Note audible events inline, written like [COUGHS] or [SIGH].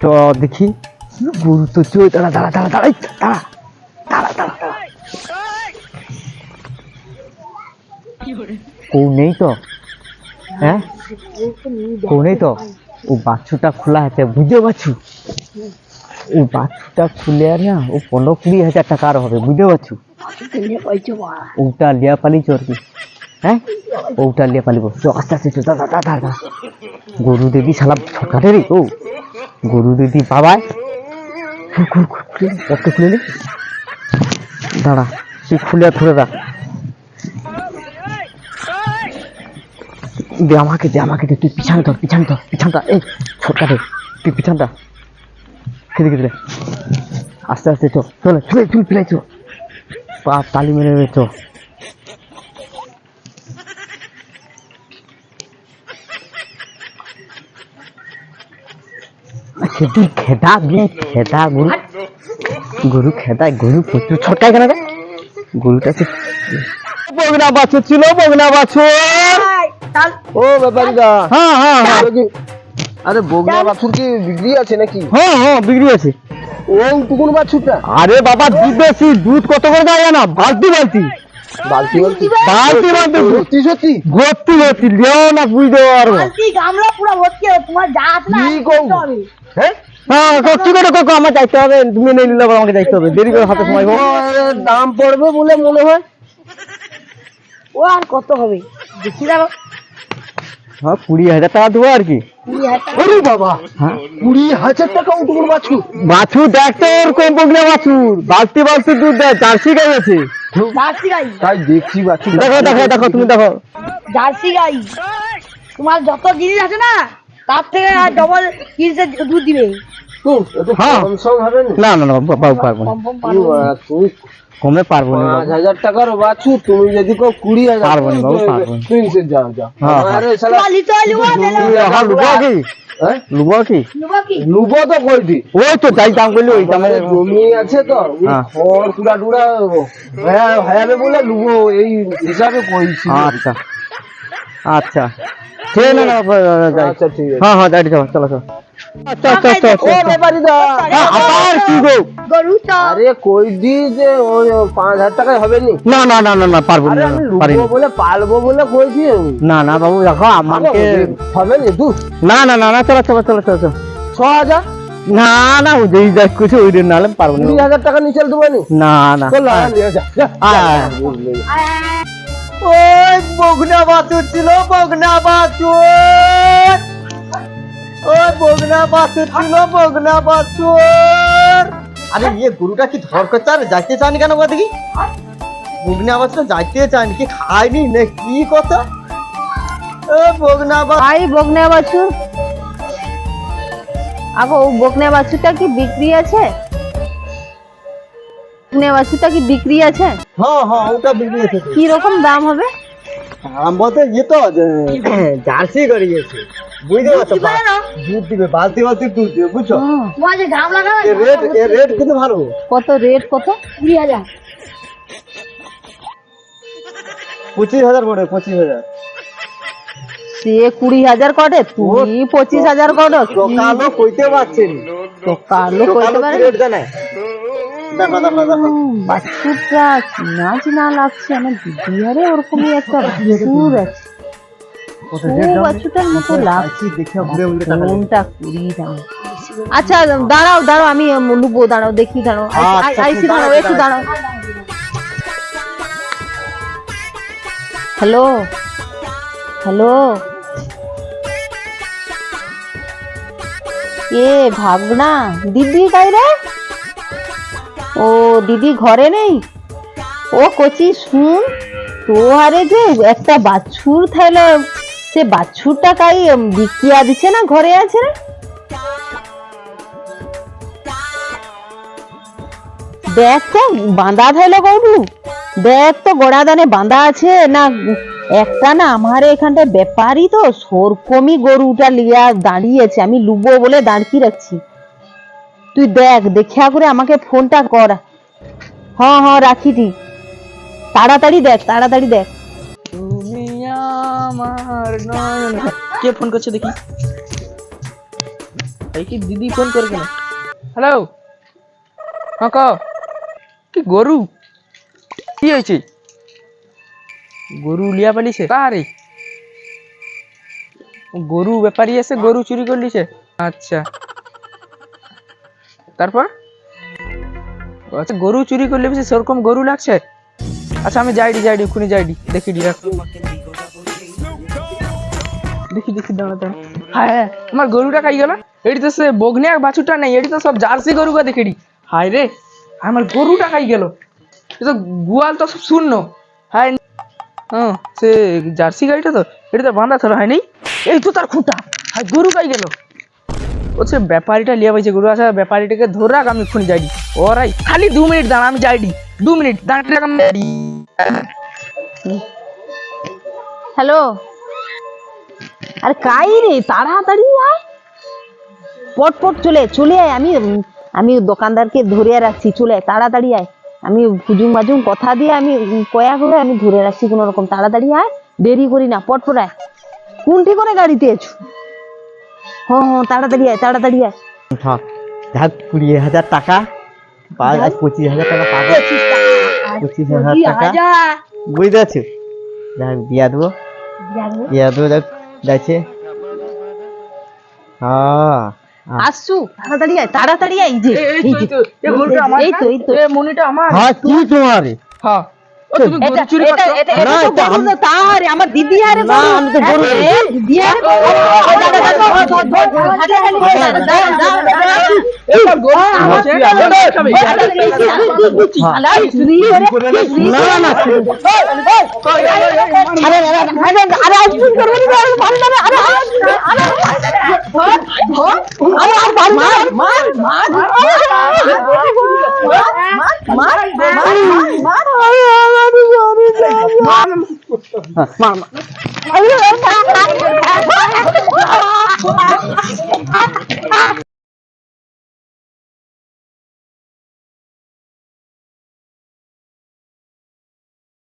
চ দেখি। গরু তো চই দাঁড়া দাঁড়া দাঁড়া দাঁড়া এই, দাঁড়া দাঁড়া দাঁড়া দাঁড়া। নেই তো? হ্যাঁ? কেউ নেই তো? ও বাছুটা খোলা আছে বুঝতে পারছু ও বাছুটা খুলে না ও পনেরো কুড়ি হাজার টাকার হবে বুঝতে ওটা লিয়া কি হ্যাঁ? ওটা লিয়া আস্তে আস্তে দাদা দাদা গরু দিদি শালা ছকাটে রে ও গরু দিদি বাবাই। ওকে খুলে নে? দাঁড়া, তুই খুলে খুলে রাখ। দে আমাকে দে আমাকে, দে, তুই পিছানে ধর পিছানে ধর পিছানটা এই ছটকাটে তুই পিছানটা খেতে খেতে আস্তে আস্তে চ চলে চলে ফিলাই চ পা তালি মেরে চ খেতে খেদা গিয়ে খেদা গরু। গরু খেদায় গরু প্রচুর ছটকায় কেন গরুটা তো বগনা বাছুর ছিল বগনা বাছুর। ও ব্যাপারীদা হ্যাঁ হ্যাঁ হ্যাঁ। আরে বগনা বাছুর কি বিক্রি আছে নাকি? হ্যাঁ হ্যাঁ বিক্রি আছে। ও টুকুন বাছুরটা। আরে বাবা দুধ বেশি দুধ কত করে দেয় না বালতি বালতি। বালতি বালতি? বালতি বালতি। দুধ সত্যি? সত্যি ভর্তি ভর্তি লেও না বুঝতে পারব। বালতি গামলা পুরো ভর্তি তোমার যা আছে না কি আগে করব? করতে হবে। হ্যাঁ? হ্যাঁ কি করে কাকু আমার যাইতে হবে। তুমি নেই নিলে আমাকে যাইতে হবে। দেরি করে হাতে সময় দাম পড়বে বলে মনে হয়। ও আর কত হবে? দেখি দাও হ্যাঁ কুড়ি হাজার টাকা দেবো আর কি। কুড়ি হাজার টাকা। আরে বাবা! হ্যাঁ। কুড়ি হাজার টাকা উটুকুন বাছুর? বাছুর দেখতে ওরকম বগলে বাছুর। বালতি বালতি দুধ দেয় জার্সি গাই আছে। জার্সি গাই? তাই দেখছি বাছুর। দেখো দেখো দেখো তুমি দেখো। জার্সি গাই? তোমার যত জিনিস আছে না তার থেকে আর ডবল জিনিসের দুধ দিবে। হুম, হ্যাঁ। না। না না না পারব না। কম পারব না। বাবা, তুমি কমে পারব না পাঁচ হাজার টাকার তুমি যদি কো কুড়ি হাজার পারব না বাবু, পারব। যাও যাও লুবো কি? তো কইটি ওই তো যাই দাম করলি ওই দামে জমি আছে তো। খড় টুড়া হ্যাঁ হ্যাঁ বলে লুবো এই হিসাবে কইছি। আচ্ছা। আচ্ছা। ঠিক আছে না আচ্ছা ঠিক হ্যাঁ হ্যাঁ চলো চলো। আচ্ছা আচ্ছা আচ্ছা ও ব্যাপারীদা হ্যাঁ, আবার কি গো আরে কই দি যে ওই পাঁচ হাজার টাকায় হবে নি না না না না না পারব না আমি পারি লুবো বলে পালবো বলে না না বাবু দেখো আমাকে হবে নি দু না না না না চলো চলো চলো চলো চলো ছ হাজার না না ওই যেই যাই কিছু ওই দিন নাহলে পারব না কুড়ি হাজার টাকা নিচে দেবো নি না না চল না, নিয়ে যা, যা, আয়, যা, আয়। বুঝলি। ওই বগনা বাছুর ছিল বগনা বাছুর ওই বগনা ছিল বগনা আরে ইয়ে গরুটা কি ধর করছে? আর যাইতে চান কেন কথা কি বগনা যাইতে চান কি খায়নি না কি কথা? ও বগনা ভাই বকনা বাছুর। আগো ও বাছুরটা কি বিক্রি আছে? বকনা বাছুরটা কি বিক্রি আছে? হ্যাঁ হ্যাঁ ওটা বিক্রি আছে। কি রকম দাম হবে? আম বলতে ইয়ে তো [COUGHS] জার্সি করিয়েছে বুঝতে পারছ দুধ দিবে বালতি বালতি দুধ দিবে বুঝছ? হুম, তোমার যে ঘাম লাগা রেট এর রেট কিন্তু ভালো। কত রেট কত? কুড়ি হাজার। পঁচিশ হাজার করে পঁচিশ হাজার। সে কুড়ি হাজার কটে তুমি পঁচিশ হাজার কটো কইতে পারছেন তো কালো কইতে পারে রেট জানে চিনা চিনা লাগছে আমার বিহারে ওরকমই একটা আছে। মতো নেবে। আচ্ছা দাঁড়াও দাঁড়াও আমি লুবো দাঁড়াও দেখি দাঁড়াও। আচ্ছা, আইসি দাঁড়াও, দাঁড়াও একটু দাঁড়াও। হ্যালো। হ্যালো। এ ভাবনা দিদি তাই রে? ও দিদি ঘরে নেই? ও কচি শুন। তো আরে যে একটা বাছুর থাইলে সে বাছুরটা কাই বিকিয়া দিছে না ঘরে আছে রে? দেখ তো, বাঁধা থাইলে কৌটু দেখ তো গোড়া দানে বাঁধা আছে না, একটা না আমার এখানটা ব্যাপারই তো, সরকমই গরুটা লিয়া দাঁড়িয়েছে, আমি লুবো বলে দাঁড়িয়ে রাখছি। তুই দেখ, দেখিয়া করে আমাকে ফোনটা কর। হ্যাঁ হ্যাঁ রাখি দি। তাড়াতাড়ি দেখ তাড়াতাড়ি দেখ। আমার নয়ন কে ফোন করছে দেখি এই কি দিদি ফোন করে কেন হ্যালো হ্যাঁ ক কি গরু কি হয়েছে গরু লিয়া পালিছে কারে গরু ব্যাপারী এসে গরু চুরি করলিছে আচ্ছা তারপর আচ্ছা গরু চুরি করলে সেরকম গরু লাগছে আচ্ছা আমি যাইডি যাইডি খুনি যাইডি দেখি ডি রাখ দেখি দেখি দাঁড়া দাঁড়া হ্যাঁ আমার গরুটা খাই গেল? এটি তো সে বগনে আর বাছুরটা নেই, এটি তো সব জার্সি গরুকে দেখেডি হায় রে, আমার গরুটা খাই গেল? এ তো গুয়াল তো সব শূন্য। হায় হ্যাঁ সে জার্সি গাড়িটা তো, এটা তো বাঁধা ধরা হয়নি। এই তো তার খুঁটা। হায়, গরু খাই গেল? ও সে ব্যাপারীটা লিয়া পাইছে, গরু আসা, ব্যাপারীটাকে ধরে রাখ আমি খুনি যাইডি ওরাই খালি দু মিনিট দাঁড়া, আমি যাইডি দু মিনিট আমি হ্যালো। আরে কাই রে তাড়াতাড়ি আয়। পট পট চলে চলে আয় আমি আমি দোকানদারকে ধরে রাখছি চলে আয়, তাড়াতাড়ি আয়। আমি হুজুম বাজুম কথা দিয়ে আমি কয়া করে আমি ধরে রাখছি কোনো রকম তাড়াতাড়ি আয় দেরি করি না পট পট আয়। কোনটি করে গাড়িতে আছো? হ্যাঁ হ্যাঁ তাড়াতাড়ি আয় তাড়াতাড়ি আয়। থাক কুড়ি হাজার টাকা আজ পঁচিশ হাজার টাকা পাবো। পঁচিশ হাজার টাকা। বুঝতে পারছ? দিয়া দেবো? দিয়া দেবো। যাক যাচ্ছে হ্যাঁ আসছু তাড়াতাড়ি আয় তাড়াতাড়ি আয় এই যে এই এই তো, এই তো, এই তো মনিটা আমার হ্যাঁ তুই তোমার হ্যাঁ তুমি গরু চুরি করছ না, এটা গরু না, তার আমার দিদি আরে না, আমি তো গরু দিদি আরে মার, মার, মার, মার, মার,